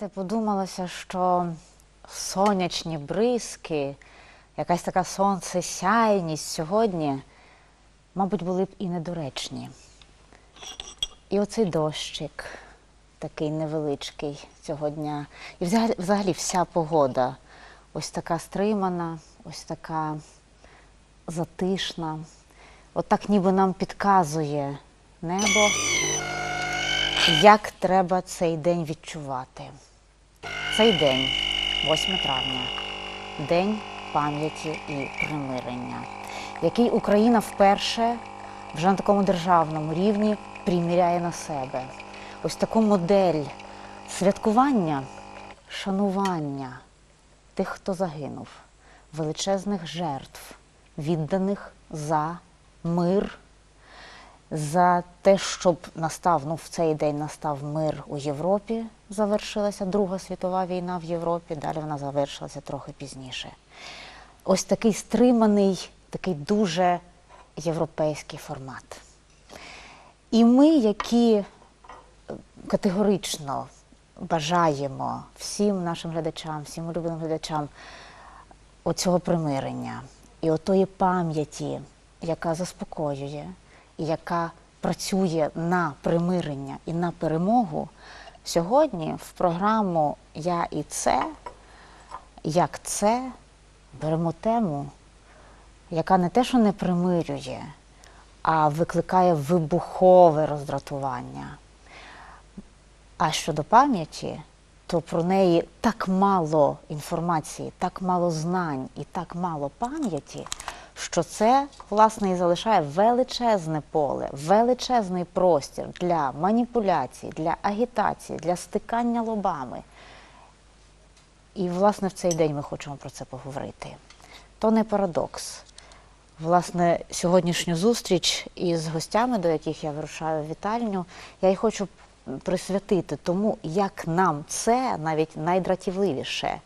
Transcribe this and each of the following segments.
знаєте, подумалося, що сонячні бризки, якась така сонцесяйність сьогодні, мабуть, були б і недоречні. І оцей дощик такий невеличкий цього дня. І взагалі, взагалі вся погода ось така стримана, ось така затишна. От так ніби нам підказує небо, як треба цей день відчувати. Цей день, 8 травня, День пам'яті і примирення, який Україна вперше вже на такому державному рівні приміряє на себе. Ось таку модель святкування, шанування тих, хто загинув, величезних жертв, відданих за мир, за те, щоб настав ну, в цей день настав мир у Європі. Завершилася Друга світова війна в Європі. Далі вона завершилася трохи пізніше. Ось такий стриманий, такий дуже європейський формат. І ми, які е, категорично бажаємо всім нашим глядачам, всім улюбленим глядачам оцього примирення і отої пам'яті, яка заспокоює яка працює на примирення і на перемогу, сьогодні в програму Я і це, як це беремо тему, яка не те, що не примирює, а викликає вибухове роздратування. А щодо пам'яті, то про неї так мало інформації, так мало знань і так мало пам'яті, що це, власне, і залишає величезне поле, величезний простір для маніпуляцій, для агітації, для стикання лобами. І, власне, в цей день ми хочемо про це поговорити. То не парадокс. Власне, сьогоднішню зустріч із гостями, до яких я вирушаю вітальню, я й хочу присвятити тому, як нам це навіть найдратівливіше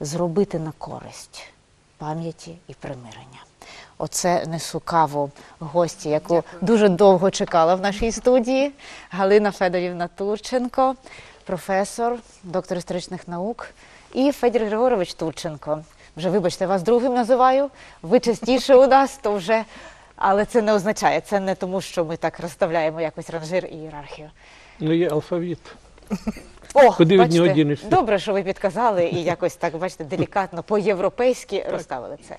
зробити на користь пам'яті і примирення. Оце несу каву гості, яку дуже довго чекала в нашій студії. Галина Федорівна Турченко, професор, доктор історичних наук, і Федір Григорович Турченко. Вже вибачте, вас другим називаю. Ви частіше у нас, то вже. Але це не означає, це не тому, що ми так розставляємо якось ранжир і ієрархію. Ну, є алфавіт. О, Куди від бачите, нього дінешся? Добре, що ви підказали і якось так, бачите, делікатно по-європейськи розставили це.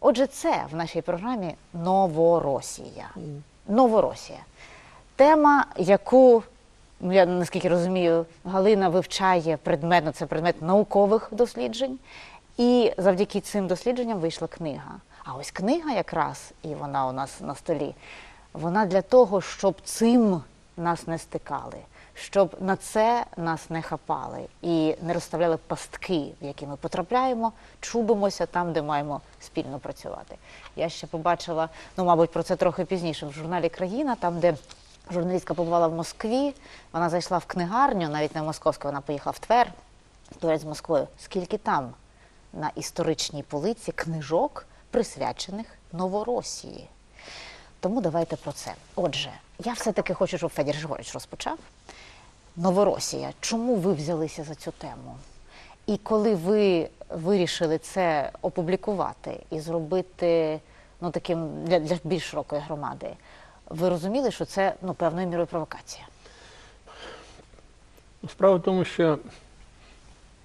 Отже, це в нашій програмі Новоросія. Новоросія. Тема, яку, ну, я наскільки розумію, Галина вивчає предметно, це предмет наукових досліджень. І завдяки цим дослідженням вийшла книга. А ось книга якраз, і вона у нас на столі, вона для того, щоб цим нас не стикали, щоб на це нас не хапали і не розставляли пастки, в які ми потрапляємо, чубимося там, де маємо спільно працювати. Я ще побачила, ну, мабуть, про це трохи пізніше в журналі Країна, там, де журналістка побувала в Москві, вона зайшла в книгарню, навіть не в московську, вона поїхала в Твер, поряд з Москвою. Скільки там на історичній полиці книжок, присвячених Новоросії? Тому давайте про це. Отже, я все-таки хочу, щоб Федір Григорович розпочав. Новоросія. Чому ви взялися за цю тему? І коли ви вирішили це опублікувати і зробити ну, таким для, для більш широкої громади, ви розуміли, що це ну, певною мірою провокація? Справа в тому, що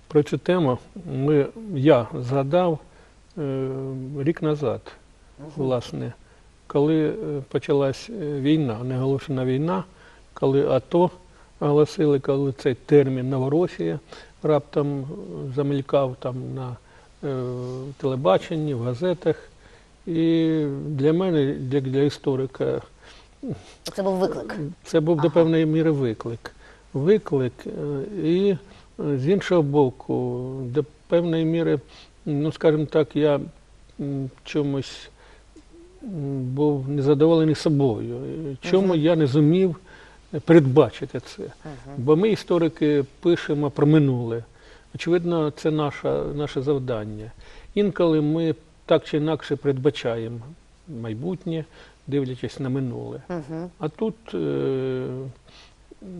про цю тему ми, я згадав е, рік назад, власне, коли е, почалась е, війна, неголошена війна, коли АТО оголосили, коли цей термін Новоросія раптом е, замелькав там на е, телебаченні, в газетах. І для мене, як для історика, Це був виклик. це був до певної міри виклик. Виклик, е, і е, з іншого боку, до певної міри, ну скажімо так, я чомусь був незадоволений собою. Чому я не зумів передбачити це? Бо ми, історики, пишемо про минуле. Очевидно, це наша, наше завдання. Інколи ми так чи інакше передбачаємо майбутнє, дивлячись на минуле. Угу. А тут е,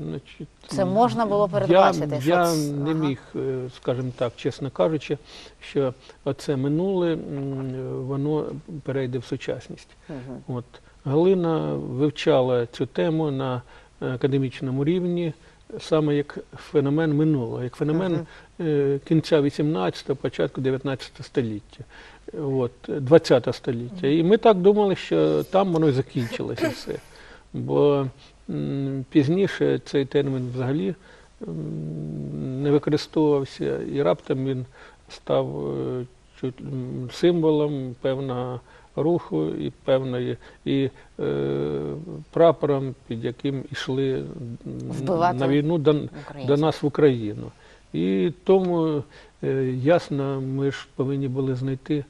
Значить, Це можна було передбачити, Я, що я ц- не міг, е, скажімо так, чесно кажучи, що оце минуле, воно перейде в сучасність. Мгм. От Галина вивчала цю тему на академічному рівні саме як феномен минулого, як феномен е, кінця 18-го, початку 19 століття. От, 20 століття. І ми так думали, що там воно і закінчилося все. Бо пізніше цей термін взагалі не використовувався, і раптом він став е, символом певного руху і певної і е, прапором, під яким йшли Вбивати на війну до, до нас в Україну. І тому е, ясно, ми ж повинні були знайти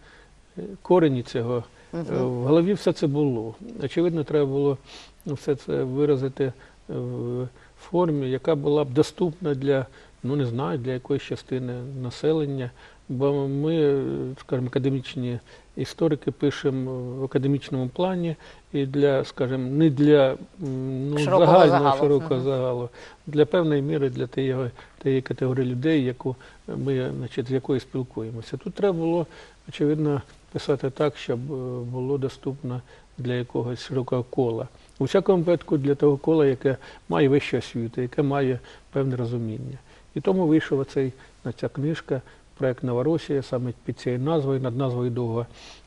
е, корені цього. Мгм. В голові все це було. Очевидно, треба було все це виразити в формі, яка була б доступна для, ну не знаю, для якоїсь частини населення. Бо ми, скажімо, академічні історики пишемо в академічному плані і для, скажімо, не для ну, Широкого загального загалу. широкого загалу, для певної міри для тієї, тієї категорії людей, яку ми, значить, з якою спілкуємося. Тут треба було, очевидно, писати так, щоб е, було доступно для якогось широкого кола. У всякому випадку для того кола, яке має вищу освіту, яке має певне розуміння. І тому вийшла ця книжка, проект Новоросія, саме під цією назвою, над назвою довго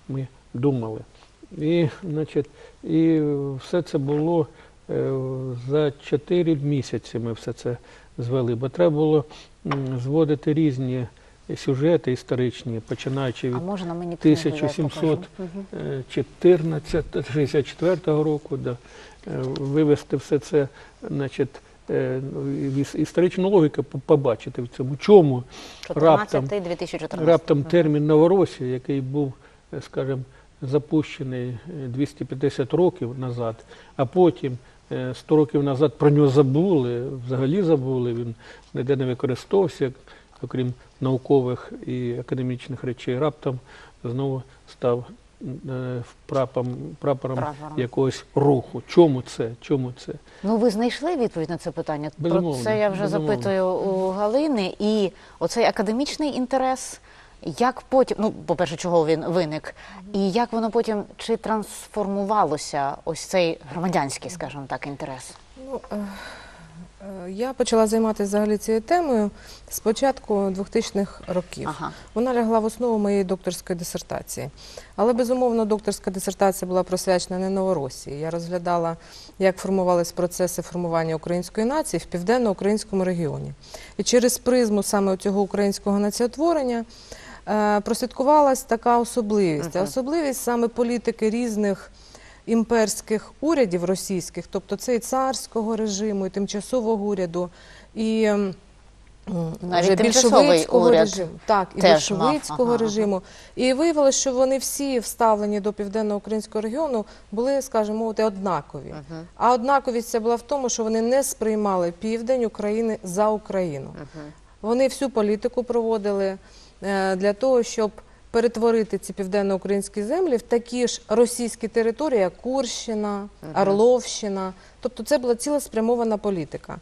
ми думали. І, значить, і все це було е, за 4 місяці ми все це звели, бо треба було зводити різні сюжети історичні, починаючи від А можна мені книгу, я покажу? 1700 Мгм. е, 14, 64 року, да, е, вивести все це, значить, історичну логіку побачити в цьому. Чому 14 2014 раптом термін Новоросія, який був, е, скажімо, запущений е, 250 років назад, а потім е, 100 років назад про нього забули, взагалі забули, він ніде не використовувався, окрім наукових і академічних речей, раптом знову став е, прапором, прапором Прапором. якогось руху. Чому це? Чому це? Ну, ви знайшли відповідь на це питання? Про це я вже безумовно. запитую у Галини. І оцей академічний інтерес, як потім, ну, по-перше, чого він виник, і як воно потім чи трансформувалося, ось цей громадянський, скажімо так, інтерес? Ну, е, е, я почала займатися взагалі цією темою з початку 2000-х років. Ага. Вона лягла в основу моєї докторської дисертації. Але безумовно, докторська дисертація була присвячена не Новоросії. Я розглядала, як формувалися процеси формування української нації в південно-українському регіоні. І через призму саме цього українського націотворення е, прослідкувалась така особливість. А Мгм. особливість саме політики різних імперських урядів російських, тобто це і царського режиму, і тимчасового уряду, і Навіть більшовицького режиму. Так, і більшовицького ага, режиму. І виявилося, що вони всі вставлені до південно-українського регіону були, скажімо, мовити, однакові. А однаковість це була в тому, що вони не сприймали південь України за Україну. Вони всю політику проводили е, для того, щоб перетворити ці південно-українські землі в такі ж російські території, як Курщина, Орловщина. Тобто це була цілеспрямована політика.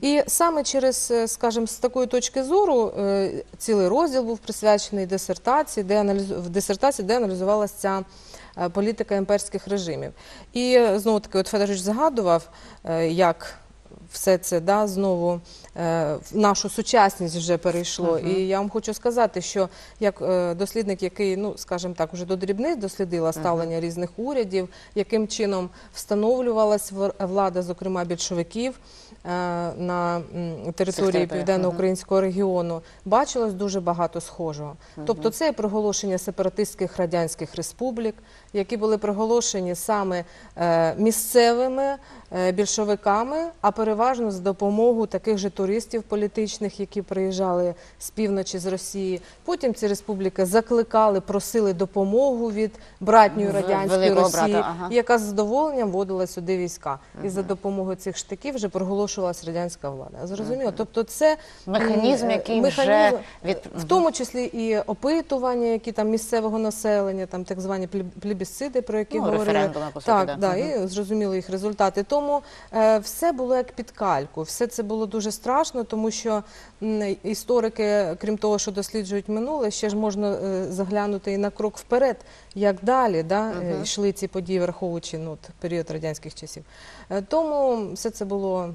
І саме через, е, скажімо, з такої точки зору е, цілий розділ був присвячений дисертації, де аналізу... в дисертації, де аналізувалася ця е, політика імперських режимів. І знову таки, от Федорович згадував, як все це да, знову в нашу сучасність вже перейшло. Мгм. І я вам хочу сказати, що як е, дослідник, який, ну скажімо так, уже до дрібниць дослідила ставлення різних урядів, яким чином встановлювалась влада, зокрема більшовиків е, на території південно-українського регіону, бачилось дуже багато схожого. Тобто, це і проголошення сепаратистських радянських республік, які були проголошені саме е, місцевими е, більшовиками, а переважно з допомогою таких же туристів політичних, які приїжджали з півночі з Росії. Потім ці республіки закликали, просили допомогу від братньої радянської Великого Росії, брата, ага. яка з задоволенням вводила сюди війська. І за допомогою цих штиків вже проголошувалась радянська влада. Зрозуміло? Тобто, це Механізм, е, який механізм, вже від в тому числі і опитування, які там місцевого населення, там так звані плебісциди, про які Ну, говорили. по суті, так, да. да, і зрозуміло їх результати. Тому е, все було як під кальку. Все це було дуже страшно, тому що м, історики, крім того, що досліджують минуле, ще ж можна е, заглянути і на крок вперед, як далі да, йшли ці події, враховуючи ну, період радянських часів. Тому все це було.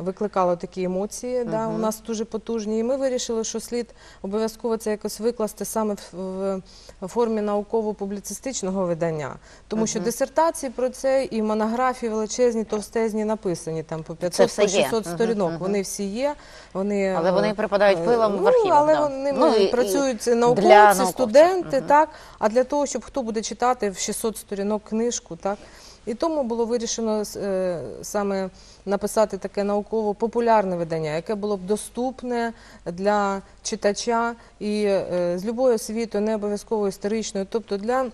Викликало такі емоції, да, у нас дуже потужні, і ми вирішили, що слід обов'язково це якось викласти саме в, в, в формі науково-публіцистичного видання. Тому що дисертації про це і монографії величезні, товстезні написані там по 500 все по є. 600 Мгм, сторінок. мгм. Вони всі є. Вони, Але вони е, припадають пилом в ну, архівах, Але да. вони Ну, і- і працюють для науковці, науковців. студенти, Мгм. так. А для того, щоб хто буде читати в 600 сторінок книжку, так. І тому було вирішено е, саме написати таке науково-популярне видання, яке було б доступне для читача і е, з любої освітою, не обов'язково історичною, тобто для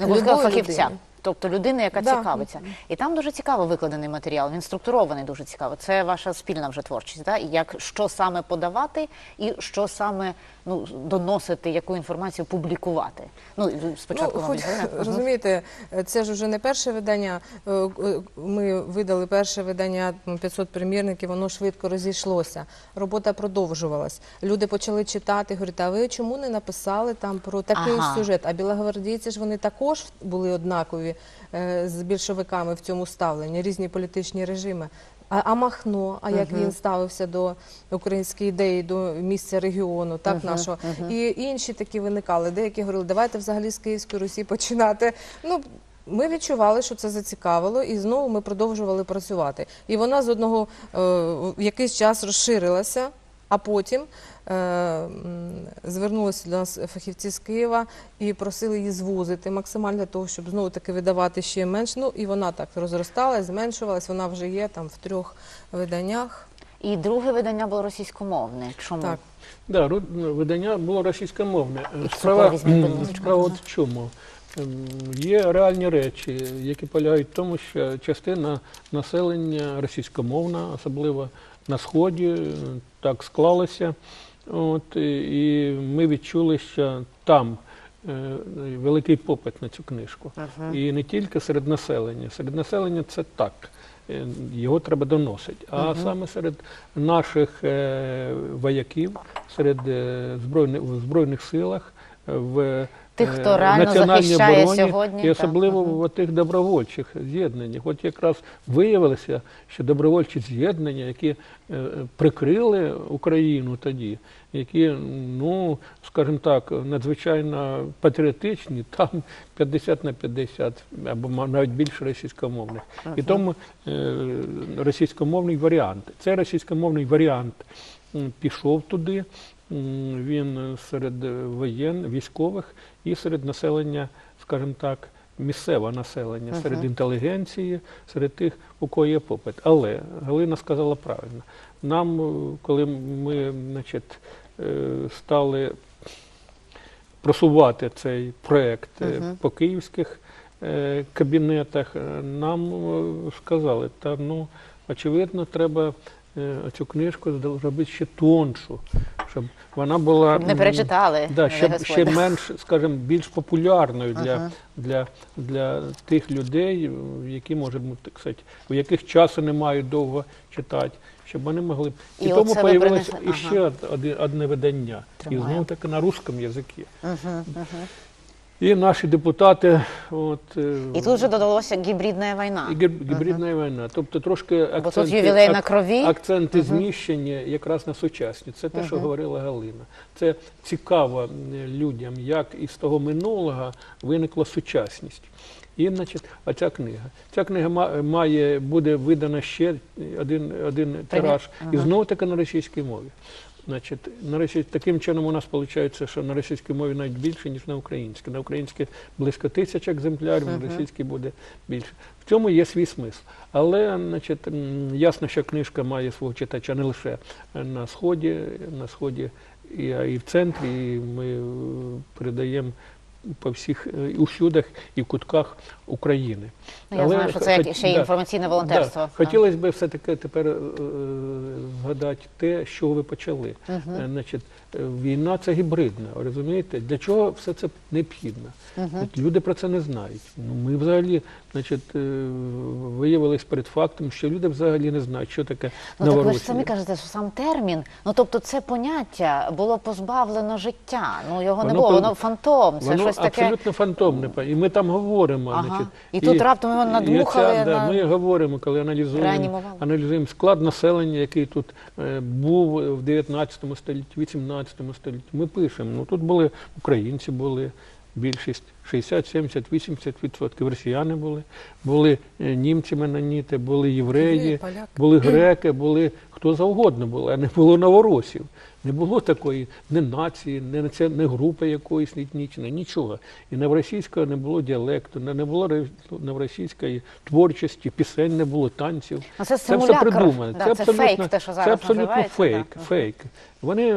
любої фахівця. людини. Тобто людина, яка Да. цікавиться. І там дуже цікаво викладений матеріал, він структурований дуже цікаво. Це ваша спільна вже творчість, да? І як що саме подавати, і що саме ну, доносити, яку інформацію публікувати. Ну, спочатку ну, вам хоч, розумієте, це ж вже не перше видання. Е, е, Ми видали перше видання м, 500 примірників, воно швидко розійшлося. Робота продовжувалась. Люди почали читати, говорити, а ви чому не написали там про такий Ага. сюжет? А білогвардійці ж вони також були однакові е, з більшовиками в цьому ставленні, різні політичні режими. А, а Махно, а як він ставився до української ідеї, до місця регіону, так нашого, і інші такі виникали. Деякі говорили, давайте взагалі з Київської Русі починати. Ну ми відчували, що це зацікавило, і знову ми продовжували працювати. І вона з одного е, в якийсь час розширилася, а потім е, звернулися до нас фахівці з Києва і просили її звузити максимально для того, щоб знову таки видавати ще менш. Ну і вона так розросталась, зменшувалась. Вона вже є там в трьох виданнях. І друге видання було російськомовне. Чому? Так. Да, ру- видання було російськомовне. Справа, справа от в чому. Ем, Є реальні речі, які полягають в тому, що частина населення російськомовна, особливо на сході, так склалося. От, і ми відчули, що там е, великий попит на цю книжку. І не тільки серед населення. Серед населення це так. е, Його треба доносити. А саме серед наших е, вояків, серед е, збройних в збройних силах, е, в Тих, е, хто реально національній захищає обороні, сьогодні, і особливо Мгм. в тих добровольчих з'єднаннях. От якраз виявилося, що добровольчі з'єднання, які е, прикрили Україну тоді, які, ну скажімо так, надзвичайно патріотичні, там 50 на 50, або навіть більше російськомовних. І тому е, російськомовний варіант. Це російськомовний варіант пішов туди. Він серед воєн, військових і серед населення, скажімо так, місцеве населення, серед інтелігенції, серед тих, у кого є попит. Але Галина сказала правильно. Нам, е, коли ми значить, е, стали просувати цей проект е, по київських кабінетах, нам сказали, та ну, очевидно, треба цю книжку зробити ще тоншу, щоб вона була не перечитали. Да, ще, ще менш, скажімо, більш популярною для, Ага. для, для тих людей, які може бути, кстати, у яких часу не мають довго читати, щоб вони могли. І, І тому принесли- іще од- одне, одне видання. І знову таки на русском язикі. Мгм, мгм. І наші депутати, от, е, І тут вже додалося гібридна війна. і гіб- гібридна війна. Тобто трошки Бо тут акценти, ювілей на крові. акценти зміщені якраз на сучасні. Це те, що говорила Галина. Це цікаво людям, як із того минулого виникла сучасність. І, значить, а ця книга. Ця книга має, буде видана ще один, один тираж, і знову таки на російській мові. Значить, на росі... таким чином у нас виходить, що на російській мові навіть більше, ніж на українській. На українській близько тисяч екземплярів, на російській буде більше. В цьому є свій смисл. Але значить, ясно, що книжка має свого читача не лише на сході, на сході і, і в центрі. І ми е, передаємо по всіх е, і усюдах і в кутках України. Ну, я знаю, що це хоч- ще й інформаційне волонтерство. Да. Хотілося б все-таки тепер е, е, згадати те, чого ви почали. Е, Значить, е, війна це гібридна, розумієте? Для чого все це необхідно? От Люди про це не знають. Ну, ми взагалі, значить, е, виявились перед фактом, що люди взагалі не знають, що таке Ну так ви ж самі кажете, що сам термін, ну тобто це поняття було позбавлено життя. Ну його не було, воно фантом, це Воно щось таке. абсолютно фантомне. І ми там говоримо. Ага. Значить, І тут раптом його надмухали оця, да, Ми говоримо, коли аналізуємо, аналізуємо склад населення, який тут е, був в 19 столітті, 18 столітті. Ми пишемо. Ну тут були українці, були більшість 60, 70, 80 відсотків. Росіяни були, були е, німці меноніти, були євреї, Євреї, були греки, були хто завгодно було, а не було новоросів. Не було такої не нації, не, не групи якоїсь етнічної, нічого. І новоросійського не було діалекту, не, не було новоросійської творчості, пісень не було, танців. Ну, це все симулякр. придумано. Да, це фейк, те, що зараз це абсолютно фейк. да. фейк. Вони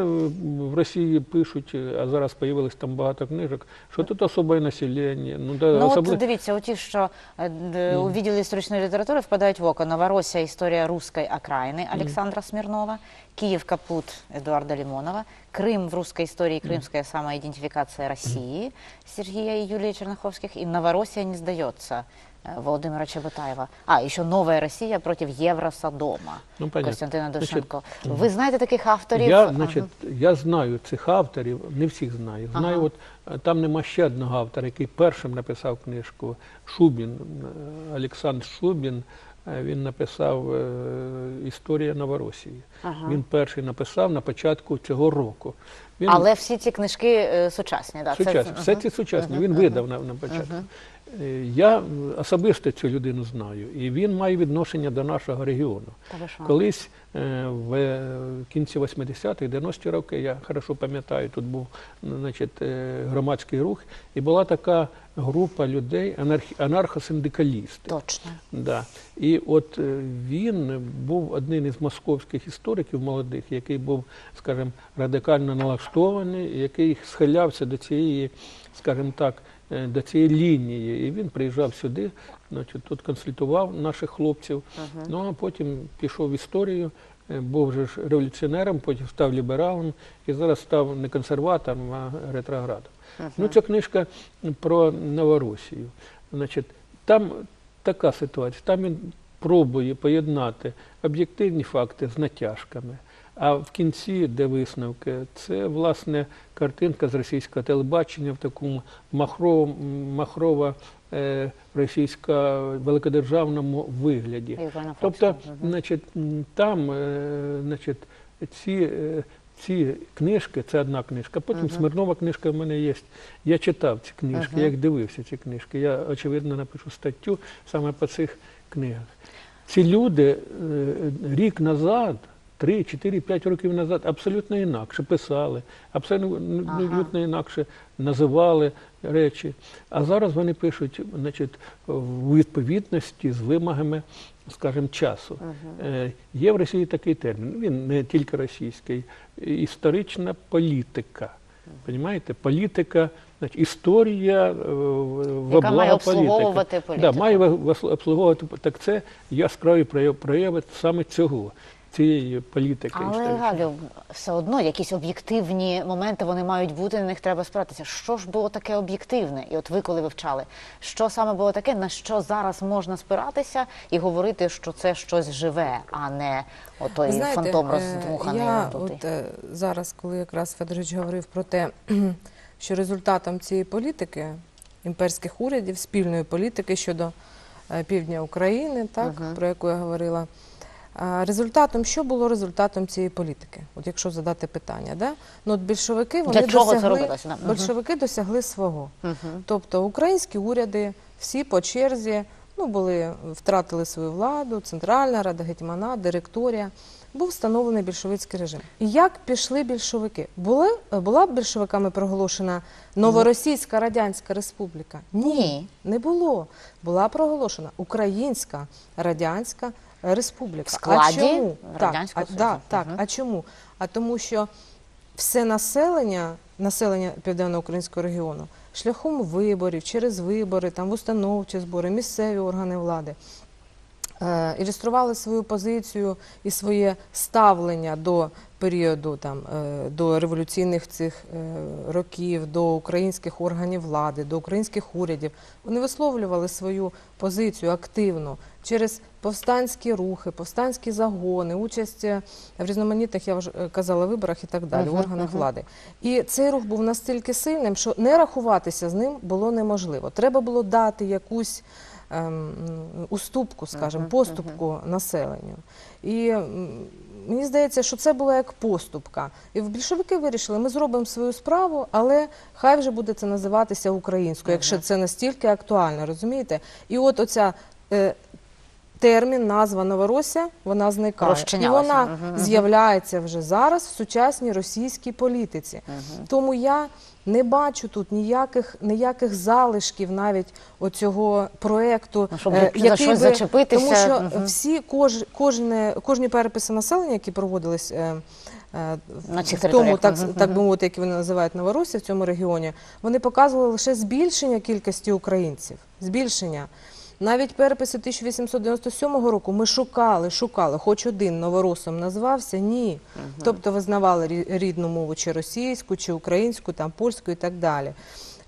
в Росії пишуть, а зараз появилось там багато книжок, що тут особе населення. Ну, да, Ну особли- от дивіться, оті, що е, у відділі історичної літератури впадають в око Новоросія історія руської окраїни Олександра Смірнова, Київ Капут Едуарда Лімонова, Крим в русской історії, кримська самоідентифікація Росії Сергія і Юлії Черняховських, і Новоросія не здається е, Володимира Чеботаєва. А, і ще Нова Росія проти Євросодома Ну, понятно. Костянтина Значить, Душенко. Ви знаєте таких авторів? Я, Ага. значить, я знаю цих авторів, не всіх знаю. Знаю, Ага. от е, там нема ще одного автора, який першим написав книжку Шубін, е, Олександр Шубін. Е, Він написав е, Історія Новоросії. Ага. Він перший написав на початку цього року. Він Але всі ці книжки сучасні, сучасні, да, Сучасні. це Все ці сучасні. Він видав на, на початку. Е, Я особисто цю людину знаю, і він має відношення до нашого регіону. Колись е, в е, кінці 80-х, 90-ті роки, я хорошо пам'ятаю, тут був значить, громадський рух, і була така група людей, анархосиндикалісти. Точно. Да. І от він був одним із московських істориків молодих, який був, скажімо, радикально налаштований, який схилявся до цієї, скажімо так, до цієї лінії. І він приїжджав сюди, значить, тут консультував наших хлопців. Ну а потім пішов в історію. е, Був же ж революціонером, потім став лібералом і зараз став не консерватором, а ретроградом. Ну, ця книжка про Новоросію. Значить, там така ситуація. Там він пробує поєднати об'єктивні факти з натяжками. А в кінці, де висновки, це власне картинка з російського телебачення в такому махрово, махрово е, російсько великодержавному вигляді. Тобто, значить, там е, значить, ці, е, ці книжки, це одна книжка. Потім Смирнова книжка в мене є. Я читав ці книжки, я їх дивився ці книжки. Я, очевидно, напишу статтю саме по цих книгах. Ці люди рік назад, 3, 4, 5 років назад абсолютно інакше писали, абсолютно інакше називали речі. А зараз вони пишуть значить, в відповідності з вимогами, скажімо, часу. Е, Є в Росії такий термін, він не тільки російський, історична політика. Понімаєте? Політика, значить, історія е, в Яка має обслуговувати політику. Да, має обслуговувати. Так це яскраві прояви саме цього, цієї політики. Але. Галю, все одно якісь об'єктивні моменти вони мають бути, на них треба спиратися. Що ж було таке об'єктивне? І от ви коли вивчали, що саме було таке, на що зараз можна спиратися і говорити, що це щось живе, а не отой знаєте, фантом е, роздмуханий. Я от е, зараз, коли якраз Федорович говорив про те, що результатом цієї політики імперських урядів, спільної політики щодо е, півдня України, так про яку я говорила. Результатом, що було результатом цієї політики? От якщо задати питання, да? ну от більшовики вони Для чого досягли, да? Мгм. більшовики досягли свого. Тобто українські уряди всі по черзі ну, були, втратили свою владу, Центральна Рада, Гетьмана, директорія. Був встановлений більшовицький режим. І як пішли більшовики? Були, була б більшовиками проголошена Новоросійська Радянська Республіка? Ні. Не було. Була проголошена Українська Радянська Республіка. В складі а чому? Радянського так, а, да, так, угу. а чому? А тому що все населення, населення південно-українського регіону, шляхом виборів, через вибори, там в установчі збори, місцеві органи влади. е, Ілюстрували свою позицію і своє ставлення до періоду там е, до революційних цих е, років, до українських органів влади, до українських урядів, вони висловлювали свою позицію активно через повстанські рухи, повстанські загони, участь е, в різноманітних, я вже казала, виборах і так далі, Мгм, органах мгм. влади. І цей рух був настільки сильним, що не рахуватися з ним було неможливо. Треба було дати якусь ем, уступку, скажімо, поступку населенню. І мені здається, що це була як поступка. І більшовики вирішили, ми зробимо свою справу, але хай вже буде це називатися українською, якщо це настільки актуально, розумієте? І от оця. Е, Термін, назва Новоросія, вона зникає. І вона з'являється вже зараз в сучасній російській політиці. Тому я не бачу тут ніяких, ніяких залишків навіть оцього проекту, Ну, щоб е, за щось зачепитися. Тому що угу. всі кож, кожне, кожні переписи населення, які проводились е, е, На в тому, так, Мгм, так би мовити, як вони називають Новоросія в цьому регіоні, вони показували лише збільшення кількості українців. Збільшення. Навіть переписи 1897 року ми шукали, шукали, хоч один новоросом назвався, ні. Тобто визнавали рідну мову чи російську, чи українську, там польську і так далі.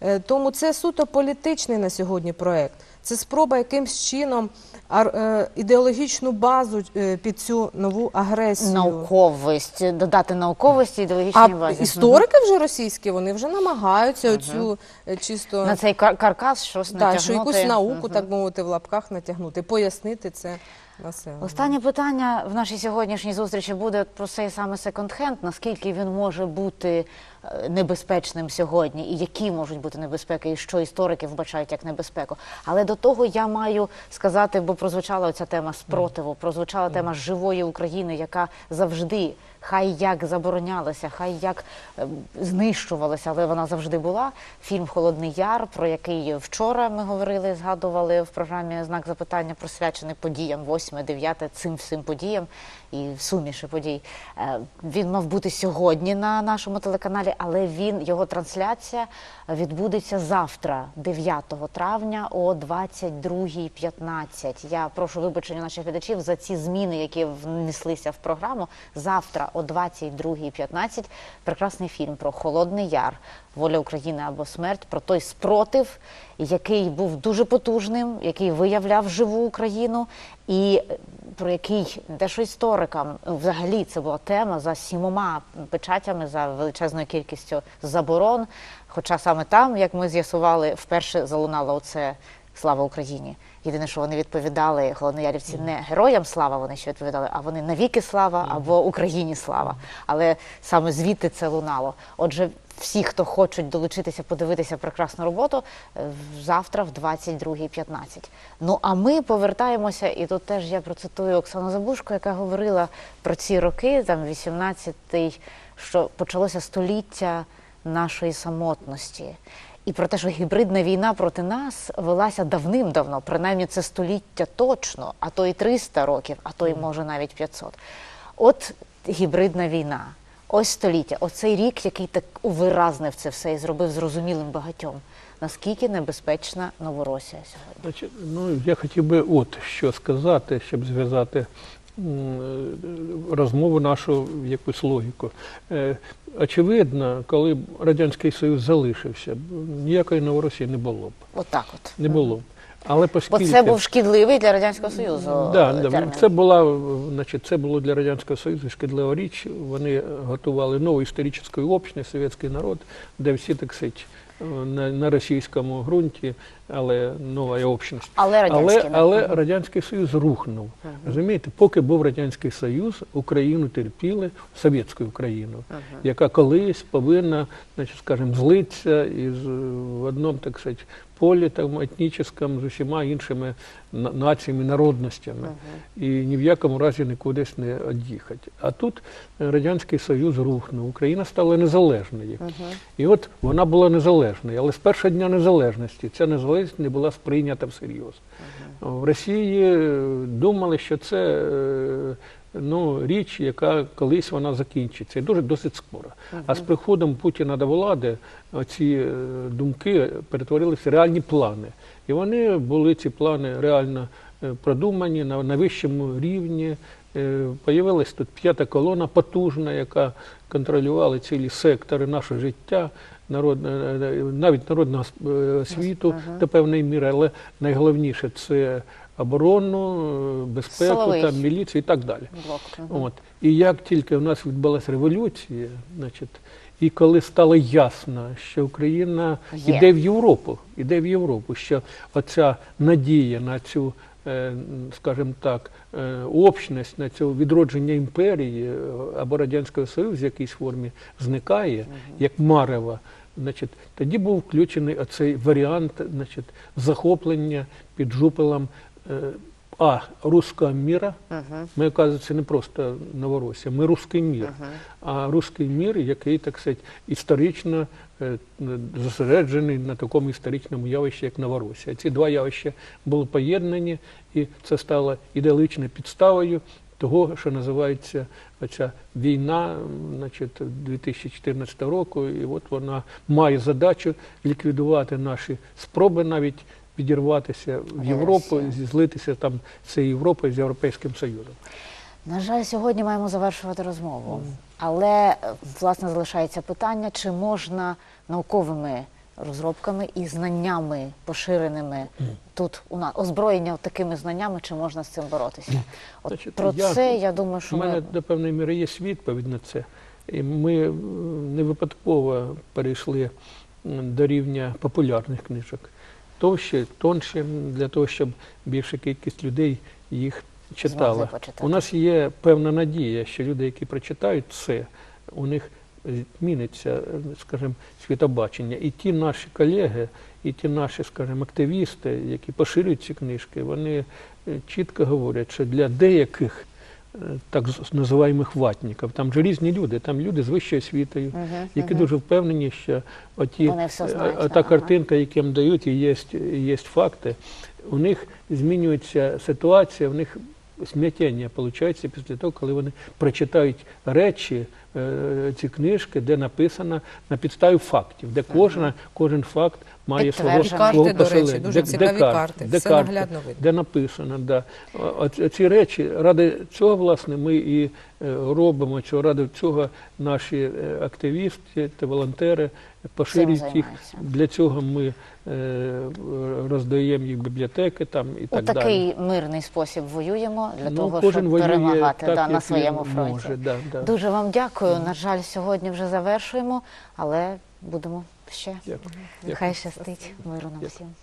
Е, Тому це суто політичний на сьогодні проект. Це спроба якимсь чином е, ідеологічну базу е, під цю нову агресію. Науковість, додати науковості ідеологічній А базі. історики вже російські, вони вже намагаються оцю чисто На цей кар- каркас щось натягнути. що якусь науку, так мовити, в лапках натягнути, пояснити це населенню. Останнє питання в нашій сьогоднішній зустрічі буде про цей саме секонд-хенд. Наскільки він може бути небезпечним сьогодні, і які можуть бути небезпеки, і що історики вбачають як небезпеку. Але до того я маю сказати, бо прозвучала ця тема спротиву, прозвучала тема живої України, яка завжди. Хай як заборонялася, хай як е, знищувалася, але вона завжди була. Фільм Холодний Яр, про який вчора ми говорили, згадували в програмі знак запитання, присвячений подіям 8-9, цим всім подіям і суміші подій. Е, Він мав бути сьогодні на нашому телеканалі, але він його трансляція відбудеться завтра, 9 травня о 22.15. Я прошу вибачення наших глядачів за ці зміни, які внеслися в програму. Завтра о 22.15 прекрасний фільм про Холодний Яр, Воля України або смерть, про той спротив, який був дуже потужним, який виявляв живу Україну, і е, про який не те, що історикам взагалі це була тема за сімома печатями, за величезною кількістю заборон. Хоча саме там, як ми з'ясували, вперше залунало оце Слава Україні. Єдине, що вони відповідали, холодноярівці не героям слава, вони ще відповідали, а вони навіки слава або Україні слава. Але саме звідти це лунало. Отже, всі, хто хочуть долучитися, подивитися прекрасну роботу, е, завтра в 22.15. Ну а ми повертаємося, і тут теж я процитую Оксану Забушко, яка говорила про ці роки, там 18-й, що почалося століття нашої самотності. І про те, що гібридна війна проти нас велася давним-давно, принаймні це століття точно, а то і 300 років, а то й може навіть 500. От гібридна війна, ось століття, оцей рік, який так увиразнив це все і зробив зрозумілим багатьом. Наскільки небезпечна Новоросія сьогодні? Значить, ну, я хотів би от що сказати, щоб зв'язати розмову нашу в якусь логіку. Е, Очевидно, коли б Радянський Союз залишився, ніякої Новоросії не було б. Отак от. Не було б. Але Бо це був шкідливий для Радянського Союзу. Да, е, термін. це була значить, це було для радянського союзу шкідлива річ. Вони готували нову історичну общність, совєтський народ, де всі так сказать, на, на російському ґрунті, але нова общність. Але радянський але, але радянський союз рухнув. Розумієте, поки був радянський союз, Україну терпіли совєтську Україну, яка колись повинна, значить, скажімо, злитися із в одному, так сказати, полі там етнічному з усіма іншими націями, народностями, і ні в якому разі нікудись не від'їхати. А тут е, радянський союз рухнув, Україна стала незалежною. І от вона була незалежною, але з першого дня незалежності ця незалежність не була сприйнята всерйоз. В Росії е, думали, що це е, ну, річ, яка колись вона закінчиться, і дуже досить скоро. А з приходом Путіна до влади ці е, думки перетворилися в реальні плани. І вони були ці плани реально е, продумані на найвищому рівні е, появилась тут п'ята колона потужна, яка контролювала цілі сектори нашого життя, народне, е, навіть народного світу до певної міри, але найголовніше це оборону, е, безпеку, Силовий. там, міліцію і так далі. Блок. От. І як тільки в нас відбулася революція, значить, і коли стало ясно, що Україна Є. йде в Європу, йде в Європу, що оця надія на цю, е, скажімо так, е, общність, на цю відродження імперії або Радянського Союзу в якійсь формі зникає, як марева. Значить, тоді був включений оцей варіант значить, захоплення під жупелом е, А. Руського міра. Ми, оказується, не просто Новоросія, ми руський мір. А руський мір, який, так сказати, історично е, зосереджений на такому історичному явищі, як Новоросія. Ці два явища були поєднані, і це стало ідеологічною підставою того, що називається оця війна значить, 2014 року. І от вона має задачу ліквідувати наші спроби навіть відірватися в Європу, злитися там з цією Європою, з Європейським Союзом. На жаль, сьогодні маємо завершувати розмову. Але е, власне залишається питання, чи можна науковими розробками і знаннями поширеними тут у нас озброєння такими знаннями, чи можна з цим боротися? От Значить, про я- це я думаю, що У мене ми до певної міри є відповідь на це. І ми не випадково перейшли до рівня популярних книжок. Товще, тонше, для того, щоб більша кількість людей їх читала. У нас є певна надія, що люди, які прочитають це, у них зміниться, скажімо, світобачення. І ті наші колеги, і ті наші, скажімо, активісти, які поширюють ці книжки, вони е, чітко говорять, що для деяких так називаємих ватників, там же різні люди, там люди з вищою освітою, Мгм, які мгм. дуже впевнені, що оті, е, знають, ага. картинка, яку їм дають, і є, є факти, у них змінюється ситуація, у них смятення виходить після того, коли вони прочитають речі, е, ці книжки, де написано на підставі фактів, де кожна, кожен факт має свого, свого Карти, до речі, дуже Де- цікаві де кар- карти, де все карти, наглядно видно. де написано, да. От ці речі, ради цього, власне, ми і е, робимо цього, ради цього наші е, активісти та волонтери поширюють їх. Для цього ми е, роздаємо їх бібліотеки там і у так далі. такий мирний спосіб воюємо для Ну, того, щоб воює перемагати так, да, на своєму фронті. може, да, да. Дуже вам дякую. На жаль, сьогодні вже завершуємо, але будемо ще. Дякую. Хай щастить миру нам всім.